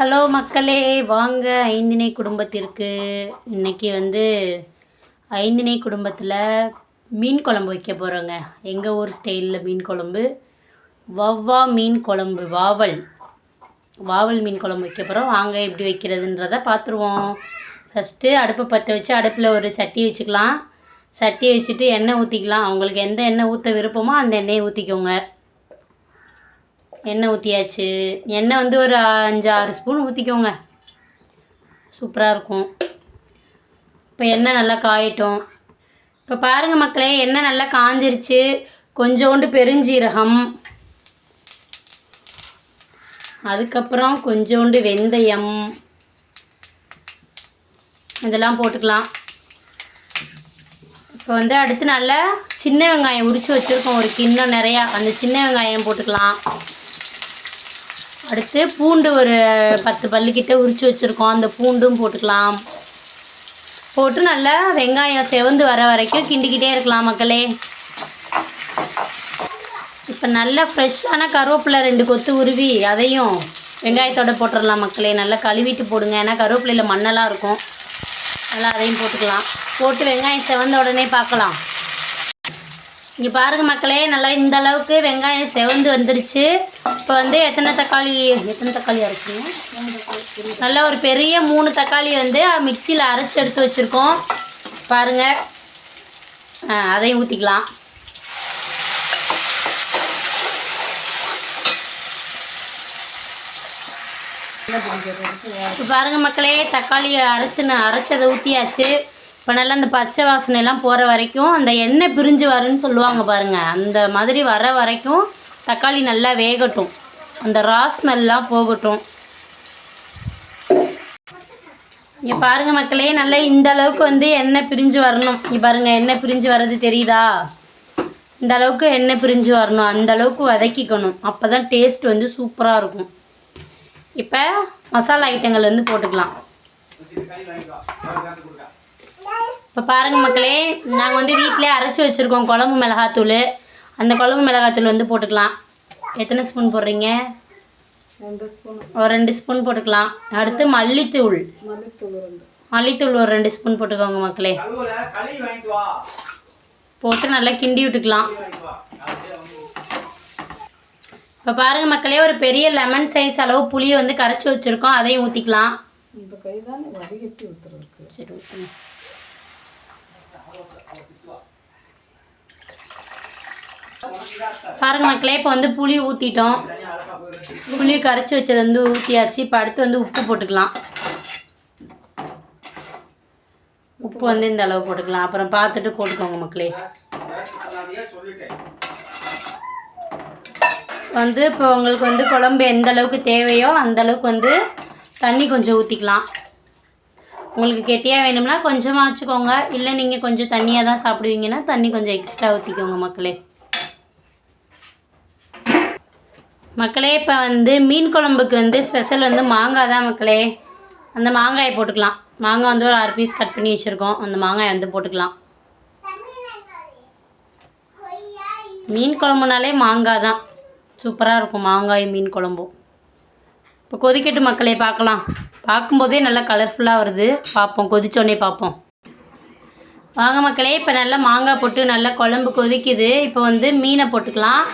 Hello மக்களே வாங்க. ஐந்திணை குடும்பத்திற்கு இன்னைக்கு வந்து ஐந்திணை குடும்பத்தில் மீன் குழம்பு வைக்க போகிறோங்க எங்கள் ஊர் ஸ்டைலில் மீன் குழம்பு? வவ்வா மீன் குழம்பு வாவல். வாவல் மீன் குழம்பு வைக்க போகிறோம் வாங்க எப்படி வைக்கிறதுன்றத பார்த்துருவோம் ஃபஸ்ட்டு அடுப்பை பற்ற வச்சு அடுப்பில் ஒரு சட்டி வச்சுக்கலாம். சட்டி வச்சுட்டு எண்ணெய் ஊற்றிக்கலாம் அவங்களுக்கு எந்த எண்ணெய் ஊற்ற விருப்பமோ அந்த எண்ணெயை ஊற்றிக்கோங்க எண்ணெய் ஊற்றியாச்சு எண்ணெய் வந்து ஒரு அஞ்சு ஆறு ஸ்பூன் ஊற்றிக்கோங்க சூப்பராக இருக்கும். இப்போ எண்ணெய் நல்லா காயட்டும். இப்போ பாருங்கள் மக்களே எண்ணெய் நல்லா காஞ்சிருச்சு. கொஞ்சோண்டு பெருஞ்சீரகம். அதுக்கப்புறம் கொஞ்சோண்டு வெந்தயம். இதெல்லாம் போட்டுக்கலாம். இப்போ வந்து அடுத்து நல்லா சின்ன வெங்காயம் உரித்து வச்சுருக்கோம். ஒரு கிண்ணம் நிறையா. அந்த சின்ன வெங்காயம் போட்டுக்கலாம். அடுத்து பூண்டு ஒரு பத்து பல்லுக்கிட்ட உரித்து வச்சுருக்கோம். அந்த பூண்டும் போட்டுக்கலாம். போட்டு நல்லா வெங்காயம் செவந்து வர வரைக்கும் கிண்டிக்கிட்டே இருக்கலாம் மக்களே. இப்போ நல்லா ஃப்ரெஷ்ஷான கருவேப்பிலை ரெண்டு கொத்து உருவி அதையும் வெங்காயத்தோட போட்டுடலாம் மக்களே. நல்லா கழுவிட்டு போடுங்க. ஏன்னா கருவேப்பிலையில் மண்ணெல்லாம் இருக்கும். நல்லா அதையும் போட்டுக்கலாம். போட்டு வெங்காயம் செவந்த உடனே பார்க்கலாம். இங்கே பாருங்க மக்களே நல்லா இந்த அளவுக்கு வெங்காயம் செவந்து வந்துருச்சு. இப்போ வந்து எத்தனை தக்காளி? எத்தனை தக்காளி அரைச்சிங்க நல்லா ஒரு பெரிய மூணு தக்காளி வந்து மிக்சியில் அரைச்சி எடுத்து வச்சுருக்கோம். பாருங்கள் அதையும் ஊற்றிக்கலாம் இப்போ பாருங்க மக்களே தக்காளி அரைச்சு அரைச்சதை ஊற்றியாச்சு இப்போ நல்லா அந்த பச்சை வாசனை எல்லாம் போகிற வரைக்கும் அந்த எண்ணெய் பிரிஞ்சு வரும்னு சொல்லுவாங்க பாருங்க. அந்த மாதிரி வர வரைக்கும் தக்காளி நல்லா வேகட்டும். அந்த ரா ஸ்மெல்லாம் போகட்டும். இங்கே பாருங்கள் மக்களே நல்லா இந்த அளவுக்கு வந்து எண்ணெய் பிரிஞ்சு வரணும். இங்கே பாருங்கள் எண்ணெய் பிரிஞ்சு வர்றது தெரியுதா? இந்த அளவுக்கு எண்ணெய் பிரிஞ்சு வரணும். அந்த அளவுக்கு வதக்கிக்கணும். அப்போ தான் டேஸ்ட் வந்து சூப்பராக இருக்கும். இப்போ மசாலா ஐட்டங்கள் வந்து போட்டுக்கலாம். இப்போ பாருங்கள் மக்களே நாங்கள் வந்து வீட்டிலே அரைச்சி வச்சுருக்கோம் குழம்பு மிளகாத்தூள். அந்த குழம்பு மிளகாத்தூள் வந்து போட்டுக்கலாம். எத்தனை ஸ்பூன் போடுறீங்க? ரெண்டு ஸ்பூன். ஒரு ரெண்டு ஸ்பூன் போட்டுக்கலாம். அடுத்து மல்லித்தூள். மல்லித்தூள் ஒரு ரெண்டு. ஸ்பூன் போட்டுக்கோங்க மக்களே. போட்டு நல்லா கிண்டி விட்டுக்கலாம். இப்போ பாருங்க மக்களே ஒரு பெரிய லெமன் சைஸ் அளவு புளியை வந்து கரைச்சி வச்சுருக்கோம். அதையும் ஊற்றிக்கலாம் சரி ஊற்றுங்க பாருங்க மக்களே இப்போ வந்து புளி ஊற்றிட்டோம் புளி கரைச்சி வச்சது வந்து ஊற்றியாச்சு இப்போ அடுத்து வந்து உப்பு போட்டுக்கலாம். உப்பு வந்து இந்த அளவு போட்டுக்கலாம். அப்புறம் பார்த்துட்டு போட்டுக்கோங்க மக்களே. வந்து இப்போ உங்களுக்கு வந்து குழம்பு எந்த அளவுக்கு தேவையோ அந்த அளவுக்கு வந்து தண்ணி கொஞ்சம் ஊற்றிக்கலாம் உங்களுக்கு கெட்டியாக வேணும்னா கொஞ்சமாக வச்சுக்கோங்க. இல்லை நீங்கள் கொஞ்சம் தண்ணியாக தான் சாப்பிடுவீங்கன்னா தண்ணி கொஞ்சம் எக்ஸ்ட்ரா ஊற்றிக்கோங்க மக்களே. மக்களே இப்போ வந்து மீன் குழம்புக்கு வந்து ஸ்பெஷல் வந்து மாங்காய் தான் மக்களே. அந்த மாங்காயை போட்டுக்கலாம். மாங்காய் வந்து ஒரு ஆறு பீஸ் கட் பண்ணி வச்சுருக்கோம். அந்த மாங்காயை வந்து போட்டுக்கலாம். மீன் குழம்புனாலே மாங்காய் தான். சூப்பராக இருக்கும் மாங்காய் மீன் குழம்பும் இப்போ கொதிக்கட்டு மக்களே பார்க்கலாம். பார்க்கும்போதே நல்லா கலர்ஃபுல்லாக வருது. பார்ப்போம் கொதிச்சோடனே பார்ப்போம். வாங்க மக்களே இப்போ நல்லா மாங்காய் போட்டு நல்லா குழம்பு கொதிக்குது. இப்போ வந்து மீனை போட்டுக்கலாம்.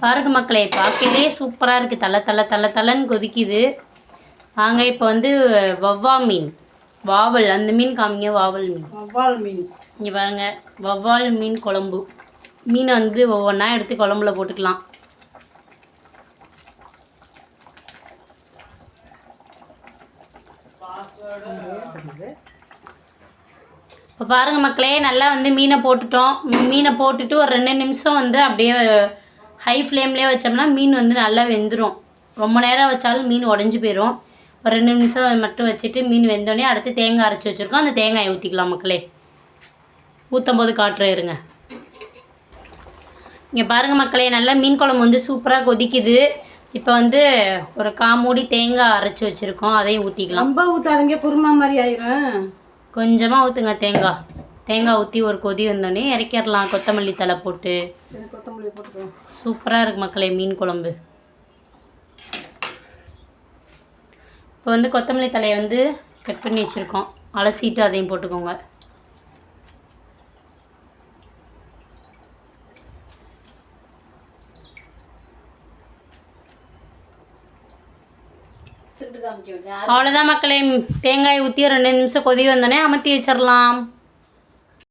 பாருங்க மக்களே பார்க்கலே சூப்பராக இருக்குது தலை தலை தலை தலைன்னு கொதிக்குது. வாங்க இப்போ வந்து வவ்வா மீன். வாவல் அந்த மீன் காமிங்க வாவல் மீன். வவ்வால் மீன். இங்கே பாருங்க வவ்வால் மீன் குழம்பு. மீனை வந்து ஒவ்வொன்றா எடுத்து குழம்புல போட்டுக்கலாம். இப்போ பாருங்க மக்களே நல்லா வந்து மீனை போட்டுட்டோம். மீனை போட்டுட்டு ஒரு ரெண்டு நிமிஷம் வந்து அப்படியே ஹை ஃப்ளேம்லேயே வச்சோம்னா மீன் வந்து நல்லா வெந்துடும் ரொம்ப நேரம் வச்சாலும் மீன் உடஞ்சி போயிடும் ஒரு ரெண்டு நிமிஷம் மட்டும் வச்சுட்டு மீன் வெந்தோடனே அடுத்து தேங்காய் அரைச்சி வச்சுருக்கோம். அந்த தேங்காயை ஊற்றிக்கலாம் மக்களே. ஊற்றும் போது காட்டுறேன் இருங்க. இங்கே பாருங்கள் மக்களே நல்லா மீன் குழம்பு வந்து சூப்பராக கொதிக்குது. இப்போ வந்து ஒரு காமூடி தேங்காய் அரைச்சி வச்சுருக்கோம். அதையும் ஊற்றிக்கலாம் ரொம்ப ஊற்றாதீங்க குருமா மாதிரி ஆயிரும். கொஞ்சமாக ஊற்றுங்க தேங்காய். தேங்காய் ஊற்றி ஒரு கொதி வந்தோடனே இறக்கிடலாம். கொத்தமல்லி தழை போட்டு. கொத்தமல்லி போட்டுக்கலாம். சூப்பராக இருக்கு மக்களே மீன் குழம்பு. இப்போ வந்து கொத்தமல்லி தலையை வந்து கட் பண்ணி வச்சுருக்கோம். அலசிட்டு அதையும் போட்டுக்கோங்க. அவ்வளோதான் மக்களே. தேங்காய் ஊற்றி ரெண்டு நிமிஷம் கொதி வந்தோடனே அமர்த்தி வச்சிடலாம்.